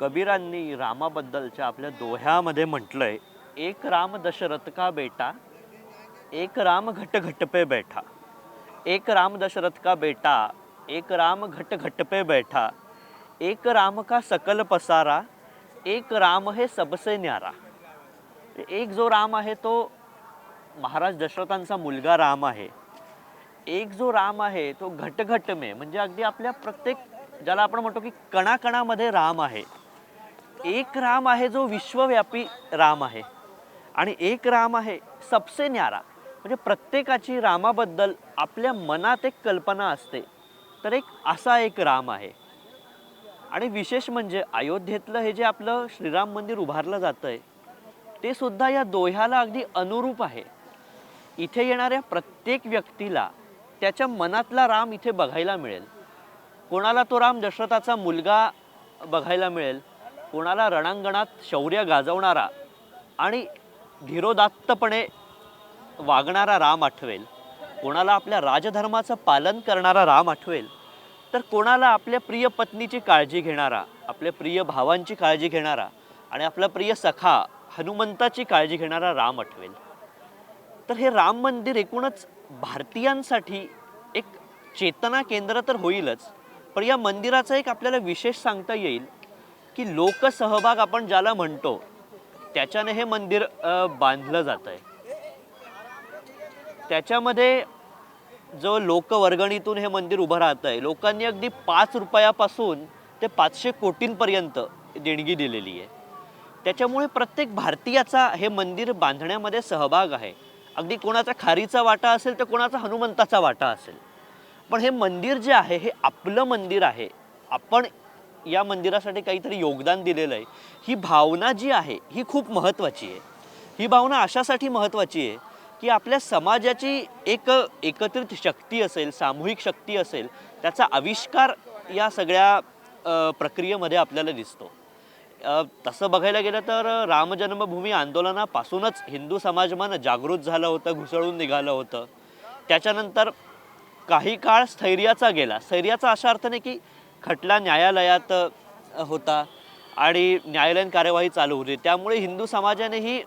कबीरांनी रामाबद्दलच्या आपल्या दोह्यामध्ये म्हटलंय एक राम दशरथ का बेटा? एक राम घट घट पे बैठा. एक राम दशरथ का बेटा? एक राम घट घट पे बैठा. एक राम का सकल पसारा एक राम हे सबसे न्यारा. एक जो राम आहे तो महाराज दशरथांचा मुलगा राम आहे. एक जो राम आहे तो घटघटमे म्हणजे अगदी आपल्या प्रत्येक ज्याला आपण म्हणतो की कणाकणामध्ये राम आहे. एक राम आहे जो विश्वव्यापी राम आहे. आणि एक राम आहे सबसे न्यारा. म्हणजे प्रत्येकाची रामाबद्दल आपल्या मनात एक कल्पना असते. तर एक असा एक राम आहे. आणि विशेष म्हणजे अयोध्येतलं हे जे आपलं श्रीराम मंदिर उभारलं जातं आहे ते सुद्धा या दोह्याला अगदी अनुरूप आहे. इथे येणाऱ्या प्रत्येक व्यक्तीला त्याच्या मनातला राम इथे बघायला मिळेल. कोणाला तो राम दशरथाचा मुलगा बघायला मिळेल? कोणाला रणांगणात शौर्य गाजवणारा आणि धीरोदात्तपणे वागणारा राम आठवेल कोणाला आपल्या राजधर्माचं पालन करणारा राम आठवेल तर कोणाला आपल्या प्रिय पत्नीची काळजी घेणारा आपल्या प्रिय भावांची काळजी घेणारा आणि आपला प्रिय सखा हनुमंताची काळजी घेणारा राम आठवेल. तर हे राम मंदिर एकूणच भारतीयांसाठी एक चेतना केंद्र तर होईलच पण या मंदिराचा एक आपल्याला विशेष सांगता येईल की लोकसहभाग आपण ज्याला म्हणतो त्याच्याने हे मंदिर बांधलं जात आहे त्याच्यामध्ये जो लोकवर्गणीतून हे मंदिर उभं राहतं आहे लोकांनी अगदी पाच रुपयापासून ते पाचशे कोटींपर्यंत देणगी दिलेली आहे. त्याच्यामुळे प्रत्येक भारतीयाचा हे मंदिर बांधण्यामध्ये सहभाग आहे. अगदी कोणाचा खारीचा वाटा असेल तर कोणाचा हनुमंताचा वाटा असेल. पण हे मंदिर जे आहे हे आपलं मंदिर आहे. आपण या मंदिरासाठी काहीतरी योगदान दिलेलं आहे ही भावना जी आहे ही खूप महत्त्वाची आहे. ही भावना अशासाठी महत्त्वाची आहे की आपल्या समाजाची एक एकत्रित शक्ती असेल सामूहिक शक्ती असेल त्याचा आविष्कार या सगळ्या प्रक्रियेमध्ये आपल्याला दिसतो. तसं बघायला गेलं तर राम जन्मभूमी आंदोलनापासूनच हिंदू समाजमान जागृत झालं होतं घुसळून निघालं होतं. त्याच्यानंतर काही काळ स्थैर्याचा गेला. स्थैर्याचा अशा अर्थाने की खटला न्यायालयात होता आणि न्यायालयीन कार्यवाही चालू होती. त्यामुळे हिंदू समाजानेही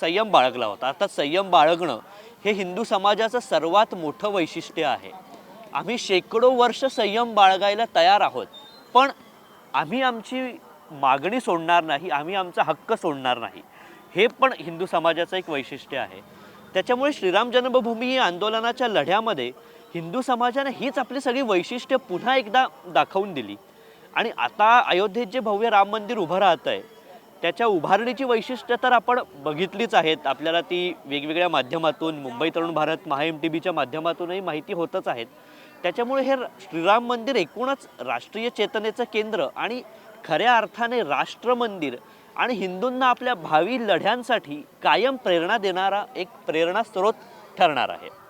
संयम बाळगला होता. अर्थात संयम बाळगणं हे हिंदू समाजाचं सर्वात मोठं वैशिष्ट्य आहे. आम्ही शेकडो वर्ष संयम बाळगायला तयार आहोत पण आम्ही आमची मागणी सोडणार नाही आम्ही आमचा हक्क सोडणार नाही. हे पण हिंदू समाजाचं एक वैशिष्ट्य आहे. त्याच्यामुळे श्रीराम जन्मभूमी ही आंदोलनाच्या लढ्यामध्ये हिंदू समाजाने हीच आपली सगळी वैशिष्ट्य पुन्हा एकदा दाखवून दिली. आणि आता अयोध्येत जे भव्य राम मंदिर उभं राहत आहे त्याच्या उभारणीची वैशिष्ट्य तर आपण बघितलीच आहेत. आपल्याला ती वेगवेगळ्या माध्यमातून मुंबई तरुण भारत महा एम टी बीच्या माध्यमातूनही माहिती होतच आहेत. त्याच्यामुळे हे श्रीराम मंदिर एकूणच राष्ट्रीय चेतनेचं केंद्र आणि खऱ्या अर्थाने राष्ट्र मंदिर आणि हिंदूंना आपल्या भावी लढ्यांसाठी कायम प्रेरणा देणारा एक प्रेरणा स्रोत ठरणार आहे.